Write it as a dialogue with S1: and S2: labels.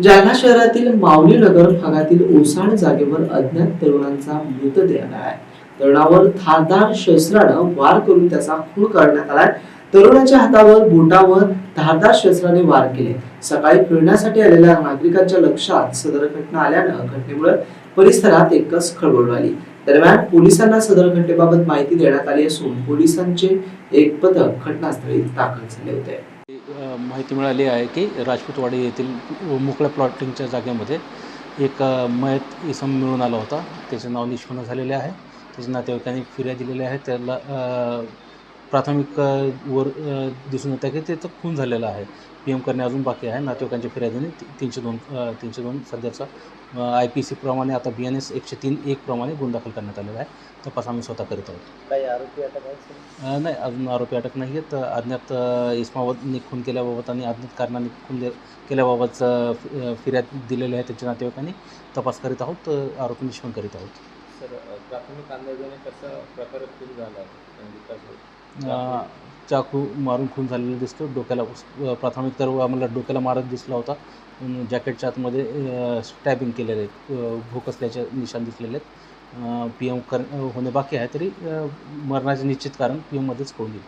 S1: जालना शहरातील माऊली नगर भागातील ओसाड जागेवर अज्ञात तरुणांचा मृतदेह मिळालाय तरुणावर धारदार शस्त्रानं वार करून त्याचा खून करण्यात आलाय. तरुणाच्या हातावर बोटावर धारदार शस्त्राने वार केले. सकाळी फिरण्यासाठी आलेल्या नागरिकांच्या लक्षात सदर घटना आल्यानं घटनेमुळे परिसरात एकच खळबळ आली. दरम्यान पोलिसांना सदर घटनेबाबत माहिती देण्यात आली असून पोलिसांचे एक पथक घटनास्थळी दाखल झाले होते.
S2: माहिती मिळाली आहे की राजपूतवाडी येथील मोकळ्या प्लॉटिंगच्या जागेमध्ये एक मयत इसम मिळून आला होता. त्याचे नाव निष्पन्न झालेले आहे. त्याच्या नातेवाईकांनी फिर्या दिलेल्या आहे. त्याला प्राथमिक वर दिसून येतं की त्याचा खून झालेला आहे. पी एम करणे अजून बाकी आहे. नातेवाईकांच्या फिर्यादीने तीनशे दोन तीनशे दोन सध्याचा आय पी सी प्रमाणे आता बी एन एस एकशे तीन एक प्रमाणे गुन्हा दाखल करण्यात आलेला आहे. तपास आम्ही स्वतः करीत आहोत.
S3: काही आरोपी अटक?
S2: अ, नाही. अजून आरोपी अटक नाही आहेत. अज्ञात अ, इस्माबाद खून केल्याबाबत आणि अज्ञात कारणाने खून केल्याबाबत फिर्याद दिलेली आहे त्यांच्या नातेवाईकांनी. तपास करीत आहोत. आरोपी निष्पन्न करीत आहोत.
S3: सर प्राथमिक अंदाजाने कसं प्रकार खून झाला
S2: म्हणजे चाकू मारून खून झालेला दिसतो डोक्याला प्राथमिक तर आम्हाला डोक्याला मारत दिसला होता. जॅकेटच्या आतमध्ये स्टॅबिंग केलेले भूक असल्याचे निशाण दिसलेले आहेत. पी एम कर होणे बाकी आहे तरी मरणाचे निश्चित कारण पी एममध्येच कोण येईल